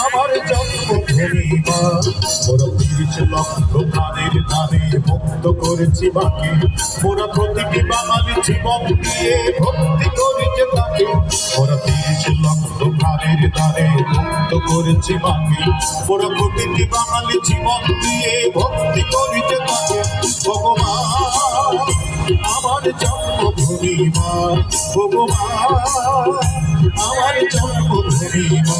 আমার জন্মভূমি মা মোরা তিরিশ লক্ষ প্রাণের দানে মুক্ত করেছি বাকি মোরা প্রতিটি বাঙালি জীবন দিয়ে ভক্তি করেছে তাকে। মোরা তিরিশ লক্ষ প্রাণের দানে মুক্ত করেছি বাকি প্রতিটি বাঙালি জীবন দিয়ে ভক্তি করেছে তাকে। ভগবান আমার জন্মভূমি মা আমার জন্মভূমি মা।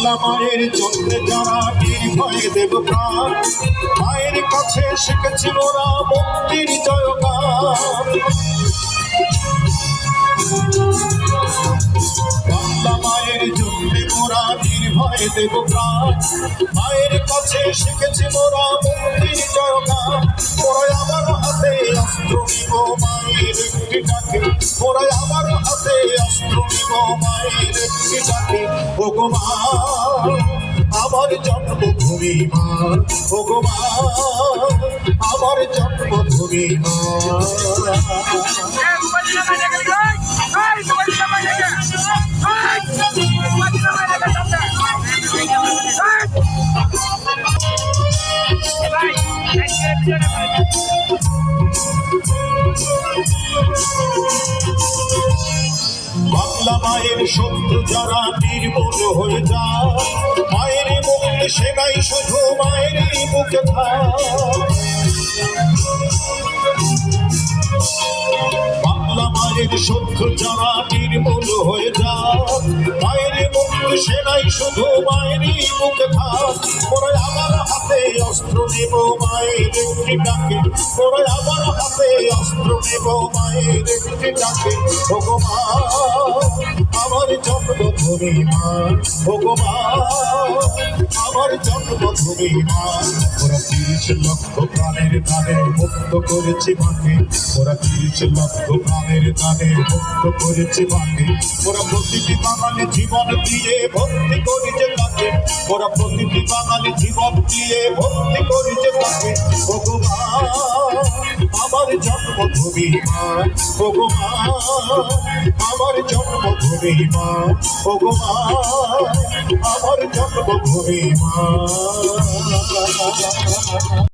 বাংলা মায়ের জন্য যারা নির্ভয়ে দেব প্রাণ মায়ের কাছে শিখেছি মোরা মুক্তির জয়গান নির্ভয়ে দেব মায়ের কাছে শিখেছি মোরা মুক্তির জয়গান। মোরা আমার হাতে অস্ত্র নিব মায়ের একটি ডাকে মোরা আমার হাতে অস্ত্র নিব মায়ের একটি ডাকে ভগবান, আমার জন্মভূমি মা। ভগবান, আমার জন্মভূমি মা। বাংলা মায়ের শত্রু যারা নির্মূল হয়ে যায়, মায়ের মুক্তি সেনাই শুধু মায়েরই মুখে বাংলা মায়ের শত্রু যারা নির্মূল হয়ে যায়, মায়ের মুক্তি সেনাই শুধু মায়েরই মুখে থাক অস্ত্র নেব মায়ের একটি ডাকে। ওরা আমার হাতে অস্ত্র নেব মায়ের একটি ডাকে। ভগবান, আমার জন্মভূমি মা, ভগবান, আমার জন্মভূমি মা। ওরা তিরিশ লক্ষ প্রাণের দানে মুক্ত করেছে মাকে। ওরা তিরিশ লক্ষ প্রাণের দানে মুক্ত করেছে মাকে। ওরা প্রতিটি বাঙালি জীবন দিয়ে ভক্তি করেছে তাকে ওরা প্রতিটি বাঙালি জীবন দিয়ে ভক্তি করিতে তাকে ভগবান, আমার জন্মভূমি মা, ভগবান, আমার জন্মভূমি মা, ভগবান, আমার জন্মভূমি মা।